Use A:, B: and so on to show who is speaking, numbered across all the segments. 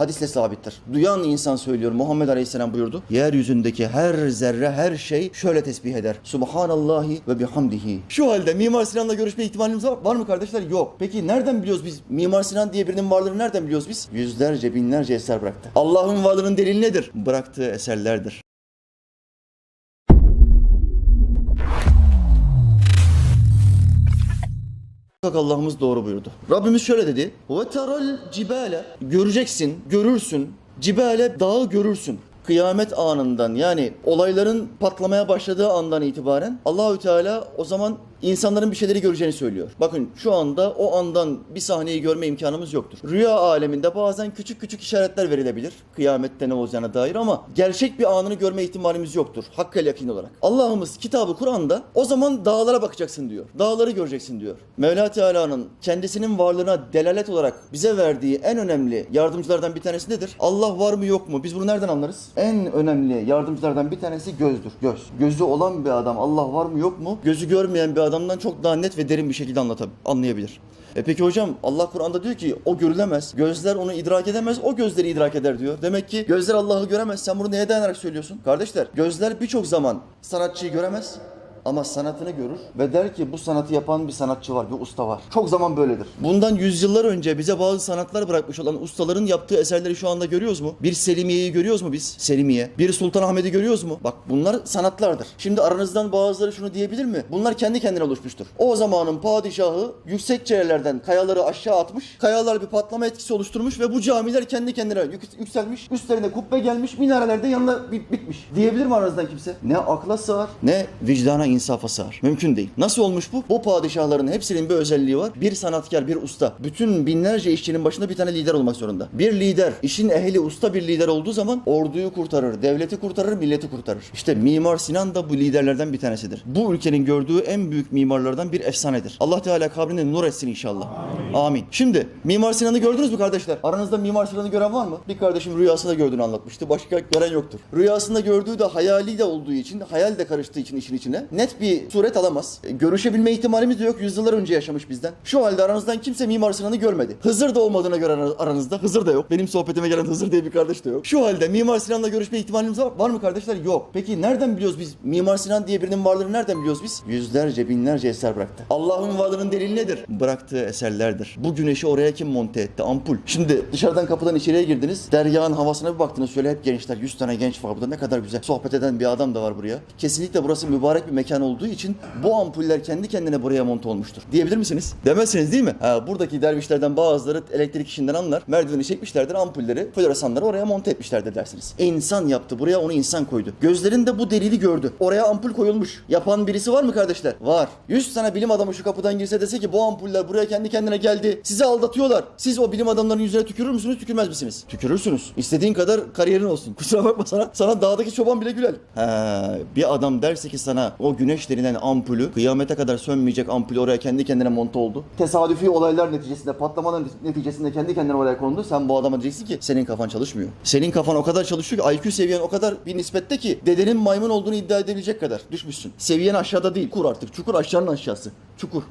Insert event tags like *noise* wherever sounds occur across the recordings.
A: Hadisle sabittir. Duyan insan söylüyor. Muhammed Aleyhisselam buyurdu. Yeryüzündeki her zerre, her şey şöyle tesbih eder. Subhanallahi ve bihamdihi. Şu halde Mimar Sinan'la görüşme ihtimalimiz var, var mı kardeşler? Yok. Peki nereden biliyoruz biz? Mimar Sinan diye birinin varlığını nereden biliyoruz biz? Yüzlerce, binlerce eser bıraktı. Allah'ın varlığının delili nedir? Bıraktığı eserlerdir. Bak Allah'ımız doğru buyurdu. Rabbimiz şöyle dedi. Ve teral cibale. Göreceksin, görürsün. Cibale dağı görürsün. Kıyamet anından yani olayların patlamaya başladığı andan itibaren Allahü Teala o zaman insanların bir şeyleri göreceğini söylüyor. Bakın şu anda o andan bir sahneyi görme imkanımız yoktur. Rüya aleminde bazen küçük küçük işaretler verilebilir. Kıyamette ne olacağına dair ama gerçek bir anını görme ihtimalimiz yoktur. Hakkıyla yakin olarak. Allah'ımız kitabı Kur'an'da o zaman dağlara bakacaksın diyor. Dağları göreceksin diyor. Mevla Teala'nın kendisinin varlığına delalet olarak bize verdiği en önemli yardımcılardan bir tanesi nedir? Allah var mı yok mu? Biz bunu nereden anlarız? En önemli yardımcılardan bir tanesi gözdür. Göz. Gözü olan bir adam Allah var mı yok mu? Gözü görmeyen bir adamdan çok daha net ve derin bir şekilde anlatab- anlayabilir. E peki hocam Allah Kur'an'da diyor ki o görülemez. Gözler onu idrak edemez. O gözleri idrak eder diyor. Demek ki gözler Allah'ı göremez. Sen bunu neye dayanarak söylüyorsun? Kardeşler gözler birçok zaman sanatçıyı göremez ama sanatını görür ve der ki bu sanatı yapan bir sanatçı var, bir usta var. Çok zaman böyledir. Bundan yüzyıllar önce bize bazı sanatlar bırakmış olan ustaların yaptığı eserleri şu anda görüyoruz mu? Bir Selimiye'yi görüyoruz mu biz? Selimiye. Bir Sultanahmet'i görüyoruz mu? Bak bunlar sanatlardır. Şimdi aranızdan bazıları şunu diyebilir mi? Bunlar kendi kendine oluşmuştur. O zamanın padişahı yüksek yerlerden kayaları aşağı atmış. Kayalar bir patlama etkisi oluşturmuş ve bu camiler kendi kendine yük- yükselmiş. Üstlerine kubbe gelmiş. Minarelerde yanına bit- bitmiş. Diyebilir mi aranızdan kimse? Ne akla sığar ne vicdana insafa sığar. Mümkün değil. Nasıl olmuş bu? Bu padişahların hepsinin bir özelliği var. Bir sanatkar, bir usta. Bütün binlerce işçinin başında bir tane lider olmak zorunda. Bir lider, işin ehli usta bir lider olduğu zaman orduyu kurtarır, devleti kurtarır, milleti kurtarır. İşte Mimar Sinan da bu liderlerden bir tanesidir. Bu ülkenin gördüğü en büyük mimarlardan bir efsanedir. Allah Teala kabrini nur etsin inşallah. Amin. Şimdi Mimar Sinan'ı gördünüz mü kardeşler? Aranızda Mimar Sinan'ı gören var mı? Bir kardeşim rüyasında gördüğünü anlatmıştı. Başka gören yoktur. Rüyasında gördüğü de hayali de olduğu için, hayal de karıştığı için işin içine net bir suret alamaz. E, Görüşebilme ihtimalimiz de yok. Yüzyıllar önce yaşamış bizden. Şu halde aranızdan kimse Mimar Sinan'ı görmedi. Hızır da olmadığına göre aran- aranızda. Hızır da yok. Benim sohbetime gelen Hızır diye bir kardeş de yok. Şu halde Mimar Sinan'la görüşme ihtimalimiz var, var mı kardeşler? Yok. Peki nereden biliyoruz biz? Mimar Sinan diye birinin varlığını nereden biliyoruz biz? Yüzlerce, binlerce eser bıraktı. Allah'ın varlığının delili nedir? Bıraktığı eserlerdir. Bu güneşi oraya kim monte etti? Ampul. Şimdi dışarıdan kapıdan içeriye girdiniz. Deryağın havasına bir baktınız. Şöyle hep gençler. 100 tane genç var burada. Ne kadar güzel. Sohbet eden bir adam da var buraya. Kesinlikle burası mübarek bir mekan olduğu için bu ampuller kendi kendine buraya monte olmuştur. Diyebilir misiniz? Demezsiniz değil mi? Ha, buradaki dervişlerden bazıları elektrik işinden anlar. Merdiveni çekmişlerdir. Ampulleri, floresanları oraya monte etmişlerdir dersiniz. İnsan yaptı. Buraya onu insan koydu. Gözlerin de bu delili gördü. Oraya ampul koyulmuş. Yapan birisi var mı kardeşler? Var. 100 tane bilim adamı şu kapıdan girse dese ki bu ampuller buraya kendi kendine geldi. Sizi aldatıyorlar. Siz o bilim adamlarının yüzüne tükürür müsünüz, tükürmez misiniz? Tükürürsünüz. İstediğin kadar kariyerin olsun. *laughs* Kusura bakma sana. Sana dağdaki çoban bile güler. Ha, bir adam derse ki sana o güneş denilen ampulü kıyamete kadar sönmeyecek ampul oraya kendi kendine monte oldu. Tesadüfi olaylar neticesinde, patlamalar neticesinde kendi kendine oraya kondu. Sen bu adama diyeceksin ki senin kafan çalışmıyor. Senin kafan o kadar çalışıyor ki IQ seviyen o kadar bir nispette ki dedenin maymun olduğunu iddia edebilecek kadar düşmüşsün. Seviyen aşağıda değil. Kur artık. Çukur aşağının aşağısı. Çukur.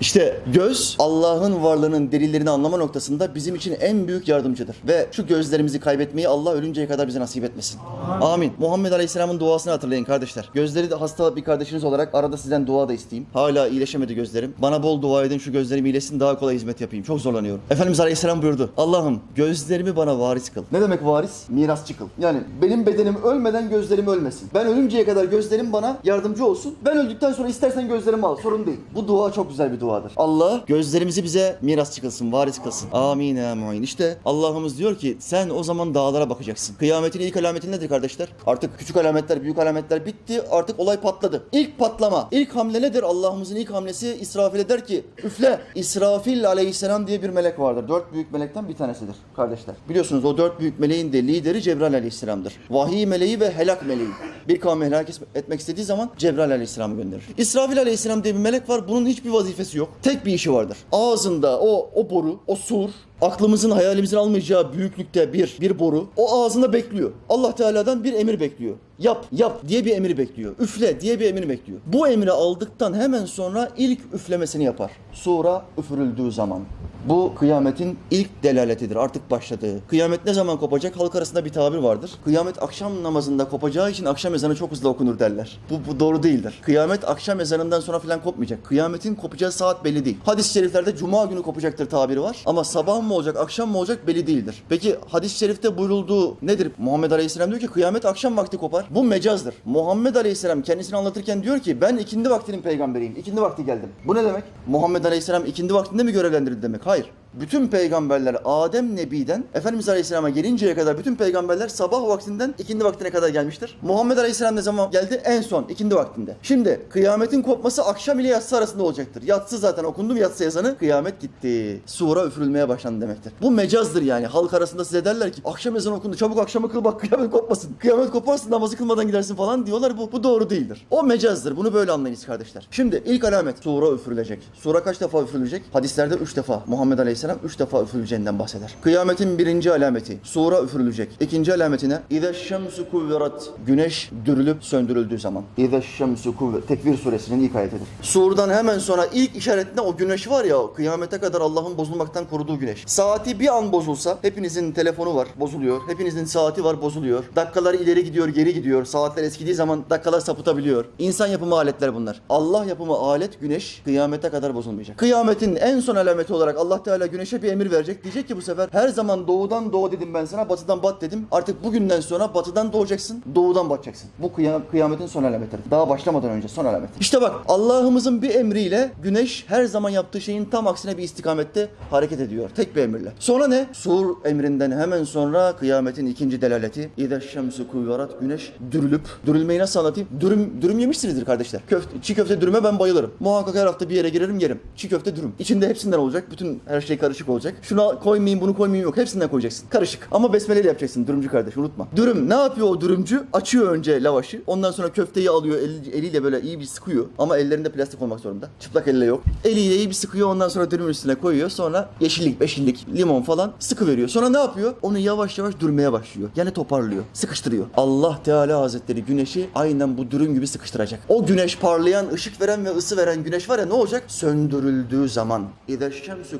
A: İşte göz Allah'ın varlığının delillerini anlama noktasında bizim için en büyük yardımcıdır. Ve şu gözlerimizi kaybetmeyi Allah ölünceye kadar bize nasip etmesin. Amin. Muhammed Aleyhisselam'ın duasını hatırlayın kardeşler. Gözleri de hasta bir kardeşiniz olarak arada sizden dua da isteyeyim. Hala iyileşemedi gözlerim. Bana bol dua edin şu gözlerim iyileşsin daha kolay hizmet yapayım. Çok zorlanıyorum. Efendimiz Aleyhisselam buyurdu. Allah'ım gözlerimi bana varis kıl. Ne demek varis? Mirasçı kıl. Yani benim bedenim ölmeden gözlerim ölmesin. Ben ölünceye kadar gözlerim bana yardımcı olsun. Ben öldükten sonra istersen gözlerimi al. Sorun değil. Bu dua çok güzel bir duadır. Allah gözlerimizi bize miras kılsın, varis kılsın. Amin ya muin. İşte Allah'ımız diyor ki sen o zaman dağlara bakacaksın. Kıyametin ilk alameti nedir kardeşler? Artık küçük alametler, büyük alametler bitti. Artık olay patladı. İlk patlama, ilk hamle nedir? Allah'ımızın ilk hamlesi İsrafil'e der ki üfle. İsrafil aleyhisselam diye bir melek vardır. Dört büyük melekten bir tanesidir kardeşler. Biliyorsunuz o dört büyük meleğin de lideri Cebrail aleyhisselamdır. Vahiy meleği ve helak meleği. Bir kavmi helak etmek istediği zaman Cebrail aleyhisselamı gönderir. İsrafil aleyhisselam diye bir melek var. Bunun hiçbir vazifesi yok. Tek bir işi vardır. Ağzında o, o boru, o sur Aklımızın hayalimizin almayacağı büyüklükte bir bir boru. O ağzında bekliyor. Allah Teala'dan bir emir bekliyor. Yap, yap diye bir emir bekliyor. Üfle diye bir emir bekliyor. Bu emri aldıktan hemen sonra ilk üflemesini yapar. Sura üfürüldüğü zaman. Bu kıyametin ilk delaletidir. Artık başladığı. Kıyamet ne zaman kopacak? Halk arasında bir tabir vardır. Kıyamet akşam namazında kopacağı için akşam ezanı çok hızlı okunur derler. Bu, bu doğru değildir. Kıyamet akşam ezanından sonra falan kopmayacak. Kıyametin kopacağı saat belli değil. Hadis-i şeriflerde cuma günü kopacaktır tabiri var. Ama sabah mı olacak, akşam mı olacak belli değildir. Peki hadis-i şerifte buyurulduğu nedir? Muhammed Aleyhisselam diyor ki kıyamet akşam vakti kopar. Bu mecazdır. Muhammed Aleyhisselam kendisini anlatırken diyor ki ben ikindi vaktinin peygamberiyim. İkindi vakti geldim. Bu ne demek? Muhammed Aleyhisselam ikindi vaktinde mi görevlendirildi demek? Hayır. Bütün peygamberler Adem Nebi'den Efendimiz Aleyhisselam'a gelinceye kadar bütün peygamberler sabah vaktinden ikindi vaktine kadar gelmiştir. Muhammed Aleyhisselam ne zaman geldi? En son ikindi vaktinde. Şimdi kıyametin kopması akşam ile yatsı arasında olacaktır. Yatsı zaten okundum yatsı yazanı kıyamet gitti. Sura üfürülmeye başlandı demektir. Bu mecazdır yani. Halk arasında size derler ki akşam ezanı okundu çabuk akşamı kıl bak *laughs* kıyamet kopmasın. Kıyamet koparsın namazı kılmadan gidersin falan diyorlar. Bu, bu doğru değildir. O mecazdır. Bunu böyle anlayınız kardeşler. Şimdi ilk alamet sura üfürülecek. Sura kaç defa üfürülecek? Hadislerde üç defa. Muhammed Aleyhisselam üç defa üfürüleceğinden bahseder. Kıyametin birinci alameti sura üfürülecek. İkinci alametine İze şemsu kuvverat güneş dürülüp söndürüldüğü zaman. İze şemsu kuvvet Tekvir suresinin ilk ayetidir. Surdan hemen sonra ilk işaretinde o güneş var ya kıyamete kadar Allah'ın bozulmaktan koruduğu güneş. Saati bir an bozulsa hepinizin telefonu var bozuluyor. Hepinizin saati var bozuluyor. Dakikalar ileri gidiyor geri gidiyor. Saatler eskidiği zaman dakikalar sapıtabiliyor. İnsan yapımı aletler bunlar. Allah yapımı alet güneş kıyamete kadar bozulmayacak. Kıyametin en son alameti olarak Allah Teala güneşe bir emir verecek. Diyecek ki bu sefer her zaman doğudan doğu dedim ben sana batıdan bat dedim. Artık bugünden sonra batıdan doğacaksın doğudan batacaksın. Bu kıyam- kıyametin son alametidir. Daha başlamadan önce son alamet. İşte bak Allah'ımızın bir emriyle güneş her zaman yaptığı şeyin tam aksine bir istikamette hareket ediyor. Tek bir emirle. Sonra ne? Sur emrinden hemen sonra kıyametin ikinci delaleti. İde şemsu kuvverat güneş dürülüp. Dürülmeyi nasıl anlatayım? Dürüm, dürüm yemişsinizdir kardeşler. Köfte, çiğ köfte dürüme ben bayılırım. Muhakkak her hafta bir yere girerim yerim. Çiğ köfte dürüm. İçinde hepsinden olacak. Bütün her şey karışık olacak. Şunu koymayayım bunu koymayayım yok. Hepsinden koyacaksın. Karışık. Ama besmeleyle yapacaksın dürümcü kardeş unutma. Dürüm ne yapıyor o dürümcü? Açıyor önce lavaşı. Ondan sonra köfteyi alıyor eli- eliyle böyle iyi bir sıkıyor. Ama ellerinde plastik olmak zorunda. Çıplak elle yok. Eliyle iyi bir sıkıyor ondan sonra dürümün üstüne koyuyor. Sonra yeşillik, beşillik, limon falan sıkı veriyor. Sonra ne yapıyor? Onu yavaş yavaş dürmeye başlıyor. Yani toparlıyor. Sıkıştırıyor. Allah Teala Hazretleri güneşi aynen bu dürüm gibi sıkıştıracak. O güneş parlayan, ışık veren ve ısı veren güneş var ya ne olacak? Söndürüldüğü zaman. İde şemsü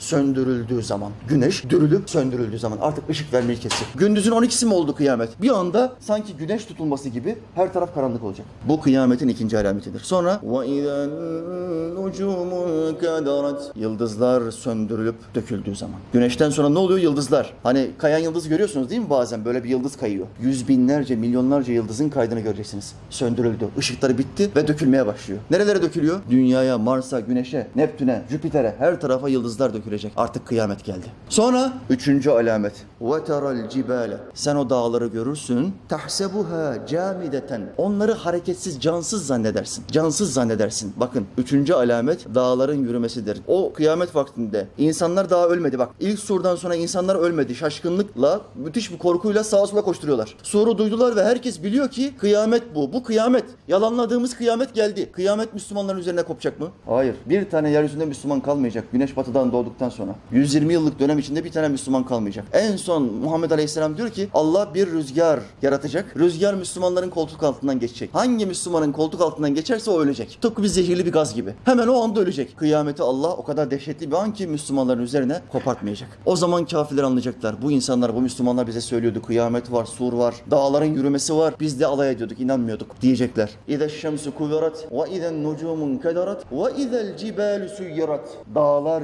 A: söndürüldüğü zaman, güneş dürülüp söndürüldüğü zaman artık ışık vermeyi kesti. Gündüzün 12'si mi oldu kıyamet? Bir anda sanki güneş tutulması gibi her taraf karanlık olacak. Bu kıyametin ikinci alametidir. Sonra Yıldızlar söndürülüp döküldüğü zaman. Güneşten sonra ne oluyor? Yıldızlar. Hani kayan yıldız görüyorsunuz değil mi bazen? Böyle bir yıldız kayıyor. Yüz binlerce, milyonlarca yıldızın kaydını göreceksiniz. Söndürüldü. Işıkları bitti ve dökülmeye başlıyor. Nerelere dökülüyor? Dünyaya, Mars'a, Güneş'e, Neptün'e, Jüpiter'e her tarafa yıldızlar dökülüyor dökülecek. Artık kıyamet geldi. Sonra üçüncü alamet. وَتَرَى الْجِبَالَ Sen o dağları görürsün. تَحْسَبُهَا camideten. Onları hareketsiz, cansız zannedersin. Cansız zannedersin. Bakın üçüncü alamet dağların yürümesidir. O kıyamet vaktinde insanlar daha ölmedi. Bak ilk surdan sonra insanlar ölmedi. Şaşkınlıkla, müthiş bir korkuyla sağa sola koşturuyorlar. Suru duydular ve herkes biliyor ki kıyamet bu. Bu kıyamet. Yalanladığımız kıyamet geldi. Kıyamet Müslümanların üzerine kopacak mı? Hayır. Bir tane yeryüzünde Müslüman kalmayacak. Güneş batıdan doğduktan sonra. 120 yıllık dönem içinde bir tane Müslüman kalmayacak. En son Muhammed Aleyhisselam diyor ki Allah bir rüzgar yaratacak. Rüzgar Müslümanların koltuk altından geçecek. Hangi Müslümanın koltuk altından geçerse o ölecek. Tıpkı bir zehirli bir gaz gibi. Hemen o anda ölecek. Kıyameti Allah o kadar dehşetli bir an ki Müslümanların üzerine kopartmayacak. O zaman kafirler anlayacaklar. Bu insanlar, bu Müslümanlar bize söylüyordu. Kıyamet var, sur var, dağların yürümesi var. Biz de alay ediyorduk, inanmıyorduk diyecekler. İze şemsu kuverat ve izen nucumun kederat ve izel cibalu suyyirat. Dağlar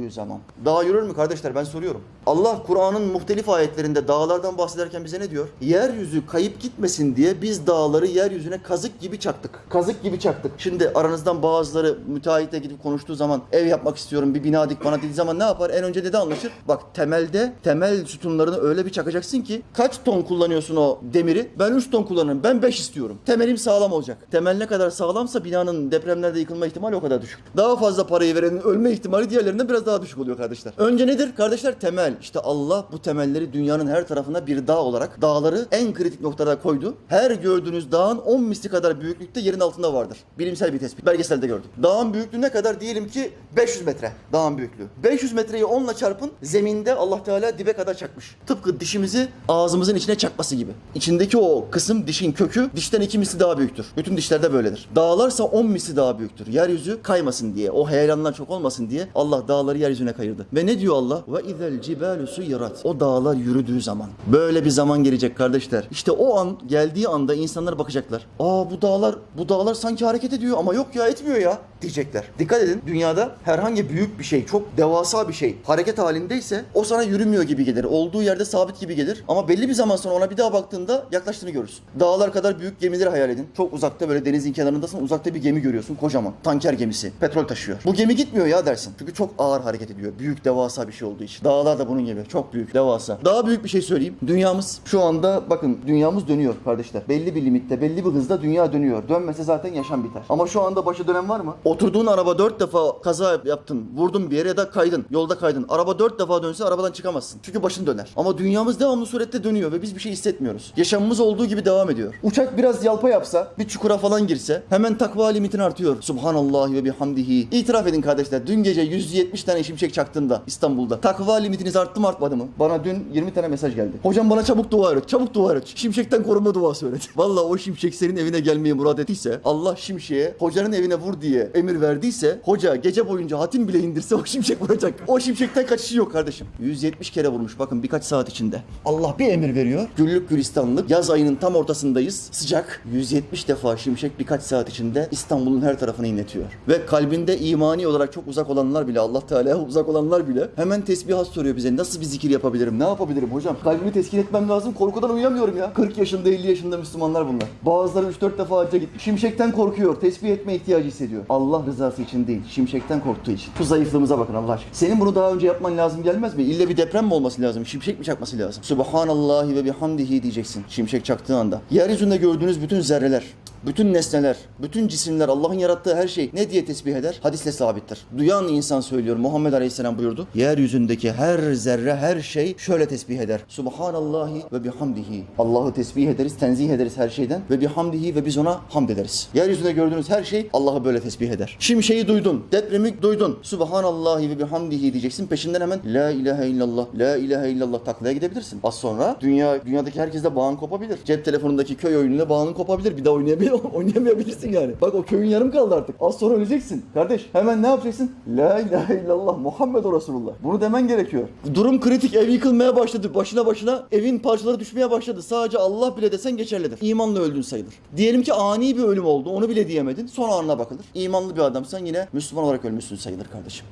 A: yürütüldüğü zaman. Dağ yürür mü kardeşler ben soruyorum. Allah Kur'an'ın muhtelif ayetlerinde dağlardan bahsederken bize ne diyor? Yeryüzü kayıp gitmesin diye biz dağları yeryüzüne kazık gibi çaktık. Kazık gibi çaktık. Şimdi aranızdan bazıları müteahhite gidip konuştuğu zaman ev yapmak istiyorum bir bina dik bana dediği zaman ne yapar? En önce de anlaşır. Bak temelde temel sütunlarını öyle bir çakacaksın ki kaç ton kullanıyorsun o demiri? Ben 3 ton kullanırım. Ben 5 istiyorum. Temelim sağlam olacak. Temel ne kadar sağlamsa binanın depremlerde yıkılma ihtimali o kadar düşük. Daha fazla parayı verenin ölme ihtimali diğerlerinden biraz daha daha düşük oluyor kardeşler. Önce nedir? Kardeşler temel. İşte Allah bu temelleri dünyanın her tarafına bir dağ olarak dağları en kritik noktada koydu. Her gördüğünüz dağın 10 misli kadar büyüklükte yerin altında vardır. Bilimsel bir tespit. Belgeselde gördüm. Dağın büyüklüğü ne kadar? Diyelim ki 500 metre. Dağın büyüklüğü. 500 metreyi 10 ile çarpın. Zeminde Allah Teala dibe kadar çakmış. Tıpkı dişimizi ağzımızın içine çakması gibi. İçindeki o kısım dişin kökü dişten iki misli daha büyüktür. Bütün dişlerde böyledir. Dağlarsa 10 misli daha büyüktür. Yeryüzü kaymasın diye, o heyelanlar çok olmasın diye Allah dağları yeryüzüne kayırdı. Ve ne diyor Allah? Ve izel cibalu suyirat. O dağlar yürüdüğü zaman. Böyle bir zaman gelecek kardeşler. İşte o an geldiği anda insanlar bakacaklar. Aa bu dağlar, bu dağlar sanki hareket ediyor ama yok ya etmiyor ya diyecekler. Dikkat edin dünyada herhangi büyük bir şey, çok devasa bir şey hareket halindeyse o sana yürümüyor gibi gelir. Olduğu yerde sabit gibi gelir. Ama belli bir zaman sonra ona bir daha baktığında yaklaştığını görürsün. Dağlar kadar büyük gemileri hayal edin. Çok uzakta böyle denizin kenarındasın. Uzakta bir gemi görüyorsun. Kocaman. Tanker gemisi. Petrol taşıyor. Bu gemi gitmiyor ya dersin. Çünkü çok ağır hareket ediyor. Büyük devasa bir şey olduğu için. Dağlar da bunun gibi. Çok büyük, devasa. Daha büyük bir şey söyleyeyim. Dünyamız şu anda bakın dünyamız dönüyor kardeşler. Belli bir limitte, belli bir hızda dünya dönüyor. Dönmese zaten yaşam biter. Ama şu anda başı dönen var mı? Oturduğun araba dört defa kaza yaptın, vurdun bir yere ya da kaydın, yolda kaydın. Araba dört defa dönse arabadan çıkamazsın. Çünkü başın döner. Ama dünyamız devamlı surette dönüyor ve biz bir şey hissetmiyoruz. Yaşamımız olduğu gibi devam ediyor. Uçak biraz yalpa yapsa, bir çukura falan girse hemen takva limitin artıyor. Subhanallah ve bihamdihi. İtiraf edin kardeşler. Dün gece 170 tane şimşek çaktığında İstanbul'da. Takva limitiniz arttı mı artmadı mı? Bana dün 20 tane mesaj geldi. Hocam bana çabuk dua öğret. Çabuk dua öğret. Şimşekten korunma duası öğret. *laughs* Valla o şimşek senin evine gelmeyi murad ettiyse Allah şimşeğe hocanın evine vur diye emir verdiyse hoca gece boyunca hatim bile indirse o şimşek vuracak. O şimşekten kaçışı yok kardeşim. 170 kere vurmuş bakın birkaç saat içinde. Allah bir emir veriyor. Güllük gülistanlık. Yaz ayının tam ortasındayız. Sıcak. 170 defa şimşek birkaç saat içinde İstanbul'un her tarafını inletiyor. Ve kalbinde imani olarak çok uzak olanlar bile Allah Teala'ya uzak olanlar bile hemen tesbihat soruyor bize. Nasıl bir zikir yapabilirim? Ne yapabilirim hocam? Kalbimi teskin etmem lazım. Korkudan uyuyamıyorum ya. 40 yaşında 50 yaşında Müslümanlar bunlar. Bazıları 3-4 defa hacca gitmiş. Şimşekten korkuyor. Tesbih etme ihtiyacı hissediyor. Allah rızası için değil. Şimşekten korktuğu için. Bu zayıflığımıza bakın Allah aşkına. Senin bunu daha önce yapman lazım gelmez mi? İlle bir deprem mi olması lazım? Şimşek mi çakması lazım? Subhanallahi ve bihamdihi diyeceksin. Şimşek çaktığı anda. Yeryüzünde gördüğünüz bütün zerreler, bütün nesneler, bütün cisimler, Allah'ın yarattığı her şey ne diye tesbih eder? Hadisle sabittir. Duyan insan söylüyor. Muhammed Aleyhisselam buyurdu. Yeryüzündeki her zerre, her şey şöyle tesbih eder. Subhanallahi ve bihamdihi. Allah'ı tesbih ederiz, tenzih ederiz her şeyden ve bihamdihi ve biz ona hamd ederiz. Yeryüzünde gördüğünüz her şey Allah'ı böyle tesbih eder. Şimşeği duydun, depremi duydun. Subhanallahi ve bihamdihi diyeceksin. Peşinden hemen la ilahe illallah, la ilahe illallah taklaya gidebilirsin. Az sonra dünya dünyadaki herkesle bağın kopabilir. Cep telefonundaki köy oyunuyla bağın kopabilir. Bir daha oynayamay *laughs* oynayamayabilirsin yani. Bak o köyün yarım kaldı artık. Az sonra öleceksin. Kardeş hemen ne yapacaksın? La ilahe illallah Muhammed Resulullah. Bunu demen gerekiyor. Durum kritik. Ev yıkılmaya başladı. Başına başına evin parçaları düşmeye başladı. Sadece Allah bile desen geçerlidir. İmanla öldün sayılır. Diyelim ki ani bir ölüm oldu. Onu bile diyemedin. Son anına bakılır. İmanlı bir adamsan yine Müslüman olarak ölmüşsün sayılır kardeşim.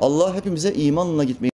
A: Allah hepimize imanla gitmeyi